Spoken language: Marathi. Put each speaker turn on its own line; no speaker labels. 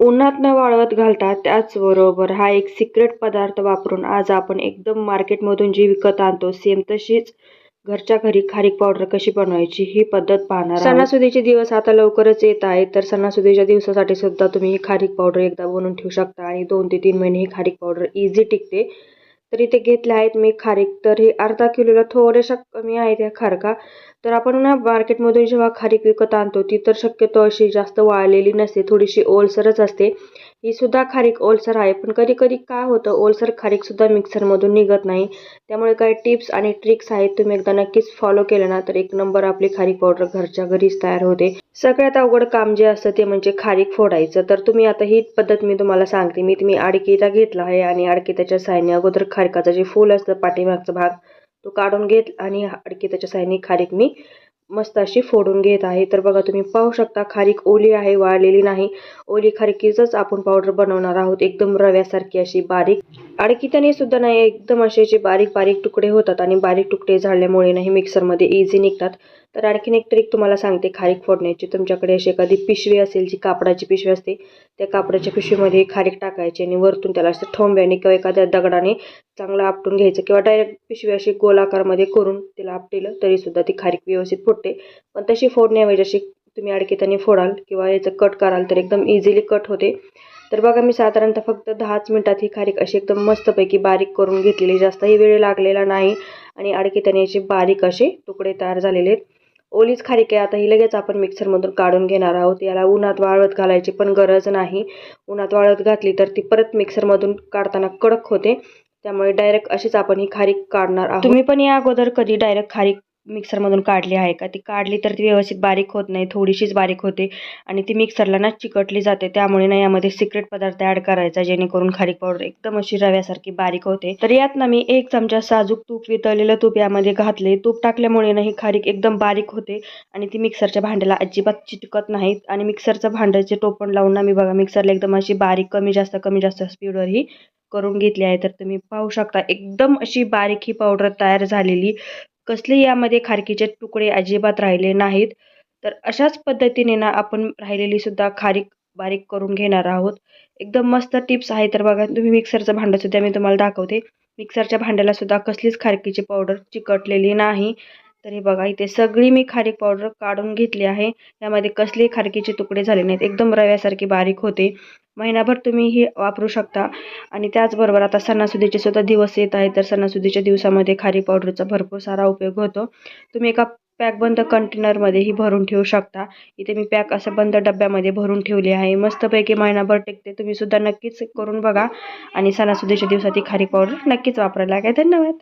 उन्हात न वाळवत घालता त्याचबरोबर हा एक सिक्रेट पदार्थ वापरून आज आपण एकदम मार्केटमधून जी विकत आणतो सेम तशीच घरच्या घरी खारीक पावडर कशी बनवायची ही पद्धत पाहणार सणासुदीचे दिवस आता लवकरच येत आहे तर सणासुदीच्या दिवसासाठी सुद्धा तुम्ही ही खारीक पावडर एकदा बनवून ठेवू शकता आणि दोन ते तीन महिने ही खारीक पावडर इझी टिकते. तर इथे घेतले आहेत मी खारीक. तर हे अर्धा किलोला थोड्याशा कमी आहेत ह्या खारका. तर आपण ना मार्केटमधून जेव्हा खारीक विकत आणतो ती तर शक्यतो अशी जास्त वाळलेली नसते थोडीशी ओलसरच असते. ही सुद्धा खारीक ओलसर आहे पण कधी कधी काय होतं ओलसर खारीक सुद्धा मिक्सरमधून निघत नाही. त्यामुळे काही टिप्स आणि ट्रिक्स आहेत तुम्ही एकदा नक्कीच फॉलो केलं ना तर एक नंबर आपली खारीक पावडर घरच्या घरीच तयार होते. सगळ्यात अवघड काम जे असतं ते म्हणजे खारीक फोडायचं. तर तुम्ही आता ही पद्धत मी तुम्हाला सांगते. मी तुम्ही आडकीचा घेतला आहे आणि आडकीताच्या साह्याने अगोदर खारकाचं जे फूल असतं पाठीमागचा भाग तो काढून घेत आणि आडकीताच्या साह्याने खारीक मी मस्त अशी फोडून घेत आहे. तर बघा तुम्ही पाहू शकता खारीक ओली आहे वाळलेली नाही. ओली खारकीचंच आपण पावडर बनवणार आहोत. एकदम रव्यासारखी अशी बारीक. आडकीताने सुद्धा नाही एकदम असे जे बारीक बारीक तुकडे होतात आणि बारीक तुकडे झाल्यामुळे नाही मिक्सरमध्ये इझी निघतात. तर आणखीन एक ट्रिक तुम्हाला सांगते खारीक फोडण्याची. तुमच्याकडे अशी एखादी पिशवी असेल जी कापडाची पिशवी असते त्या कापडाच्या पिशवीमध्ये खारीक टाकायची आणि वरतून त्याला असं ठोंब्याने किंवा एखाद्या दगडाने चांगलं आपटून घ्यायचं किंवा डायरेक्ट पिशवी अशी गोलाकारमध्ये करून तिला आपटेलं तरीसुद्धा ती खारीक व्यवस्थित फुटते. पण तशी फोडण्याऐवजी अशी तुम्ही अडकिताने फोडाल किंवा याचं कट कराल तर एकदम इझिली कट होते. तर बघा मी साधारणतः फक्त दहाच मिनटात ही खारीक अशी एकदम मस्तपैकी बारीक करून घेतलेली. जास्तही वेळ लागलेला नाही आणि अडकिताने याचे बारीक असे तुकडे तयार झालेले आहेत. ओलीच खारीक आहे. आता ही लगेच आपण मिक्सरमधून काढून घेणार आहोत. याला उन्हात वाळत घालायची पण गरज नाही. उन्हात वाळत घातली तर ती परत मिक्सरमधून काढताना कडक होते. त्यामुळे डायरेक्ट अशीच आपण ही खारीक काढणार आहोत. तुम्ही पण या अगोदर कधी डायरेक्ट खारीक मिक्सरमधून काढली आहे का? ती काढली तर ती व्यवस्थित बारीक होत नाही थोडीशीच बारीक होते आणि ती मिक्सरला ना चिकटली जाते. त्यामुळे ना यामध्ये सिक्रेट पदार्थ ॲड करायचा जेणेकरून खारीक पावडर एकदम अशी रव्यासारखी बारीक होते. तर यात ना मी एक चमचा साजूक तूप वितळलेलं तूप यामध्ये घातले. तूप टाकल्यामुळे ना ही खारीक एकदम बारीक होते आणि ती मिक्सरच्या भांड्याला अजिबात चिटकत नाहीत. आणि मिक्सरचं भांड्याचे टोपण लावून ना मी बघा मिक्सरला एकदम अशी बारीक कमी जास्त कमी जास्त स्पीडवर ही करून घेतली आहे. तर तुम्ही पाहू शकता एकदम अशी बारीक ही पावडर तयार झालेली कसले यामध्ये खारकीचे तुकडे अजिबात राहिले नाहीत. तर अशाच पद्धतीने ना आपण राहिलेली सुद्धा खारीक बारीक करून घेणार आहोत. एकदम मस्त टिप्स आहे तर बघा तुम्ही मिक्सरचं भांडं सुद्धा मी तुम्हाला दाखवते. मिक्सरच्या भांड्याला सुद्धा कसलीच खारकीची पावडर चिकटलेली नाही. तर हे बघा इथे सगळी मी खारीक पावडर काढून घेतली आहे. यामध्ये कसलेही खारकीचे तुकडे झाले नाहीत. एकदम रव्यासारखी बारीक होते. महिनाभर तुम्ही ही वापरू शकता. आणि त्याचबरोबर आता सणासुदीचे सुद्धा दिवस येत आहेत. तर सणासुदीच्या दिवसामध्ये खारी पावडरचा भरपूर सारा उपयोग होतो. तुम्ही एका पॅकबंद कंटेनरमध्येही भरून ठेवू शकता. इथे मी पॅक असं बंद डब्यामध्ये भरून ठेवली आहे. मस्तपैकी महिनाभर टिकते. तुम्ही सुद्धा नक्कीच करून बघा. आणि सणासुदीच्या दिवसात ही खारी पावडर नक्कीच वापरायला काय धन्यवाद.